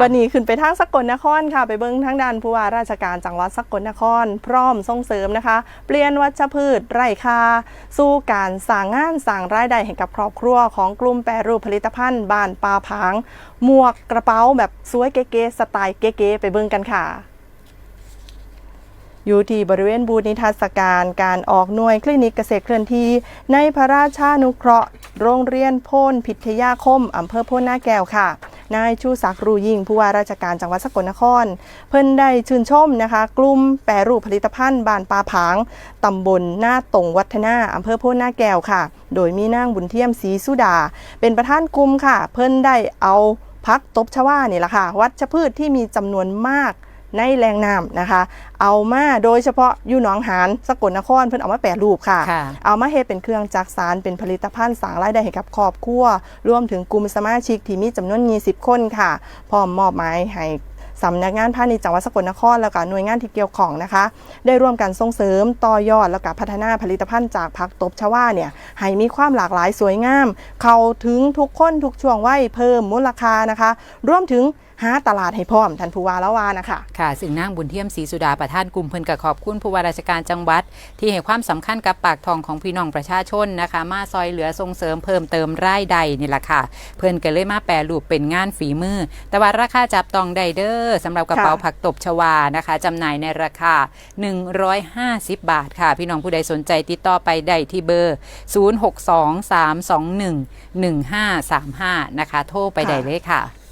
บันนี้ขึ้นไปทางสกลนครค่ะ ไปเบิ้งทางด้านผู้ว่าราชการจังหวัดสกลนคร พร้อมส่งเสริมนะคะ เปลี่ยนวัชพืชไร่คา สู่การสร้างงานสร้างรายได้ให้กับครอบครัวของกลุ่มแปรรูปผลิตภัณฑ์บ้านปลาผาง หมวกกระเป๋าแบบสวยเก๋ๆสไตล์เก๋ๆไปเบิ้งกันค่ะอยู่ที่บริเวณบูธนิทรรศการการออกหน่วยคลินิกเกษตรเคลื่อนที่ในพระราชานุเคราะห์ โรงเรียนโพนพิทยาคม อำเภอโพนนาแก้วค่ะ นายชูศักดิ์รูยิ่งผู้ว่าราชการจังหวัดสกลนคร เพิ่นได้ชื่นชมนะคะ กลุ่มแปรรูปผลิตภัณฑ์บานปลาผางตำบลหน้าตงวัฒนาอำเภอโพนนาแก้วค่ะ โดยมีนางบุญเทียมศรีสุดา เป็นประธานกลุ่มค่ะ เพิ่นได้เอาพักตบชวานี่แหละค่ะ วัชพืชที่มีจำนวนมาก ในแรงน้ำนะคะ เอามาโดยเฉพาะอยู่หนองหานสกลนครเพิ่นเอามาแปรรูปค่ะค่ะ เอามาเฮ็ดเป็นเครื่องจักสารเป็นผลิตภัณฑ์สร้างรายได้ให้กับครอบครัวรวมถึงกลุ่มสมาชิกที่มีจำนวน 20 คนค่ะ พร้อมมอบหมายให้สำนักงานพาณิชย์จังหวัดสกลนครแล้วก็หน่วยงานที่เกี่ยวข้องนะคะ ได้ร่วมกันส่งเสริมต่อยอดแล้วก็พัฒนาผลิตภัณฑ์จากผักตบชวาเนี่ยให้มีความหลากหลายสวยงาม เข้าถึงทุกคนทุกช่วงวัยเพิ่มมูลค่านะคะ รวมถึง หาตลาดให้พร้อมท่านผู้ว่าแล้วว่านะคะค่ะซึ่งนางบุญเทียมศรีสุดาประธานกลุ่มเพิ่นก็ขอบคุณผู้ว่าราชการจังหวัด ที่ให้ความสำคัญกับปากท้องของพี่น้องประชาชนนะคะ มาซอยเหลือส่งเสริมเพิ่มเติมรายได้นี่แหละค่ะ เพิ่นก็เลยมาแปรรูปเป็นงานฝีมือ แต่ว่าราคาจับต้องได้เด้อสำหรับกระเป๋าค่ะผักตบชวานะคะจำหน่ายในราคา 150 บาทค่ะ พี่น้องผู้ใดสนใจติดต่อไปได้ที่เบอร์ 0623211535 นะคะ โทรไปได้เลยค่ะ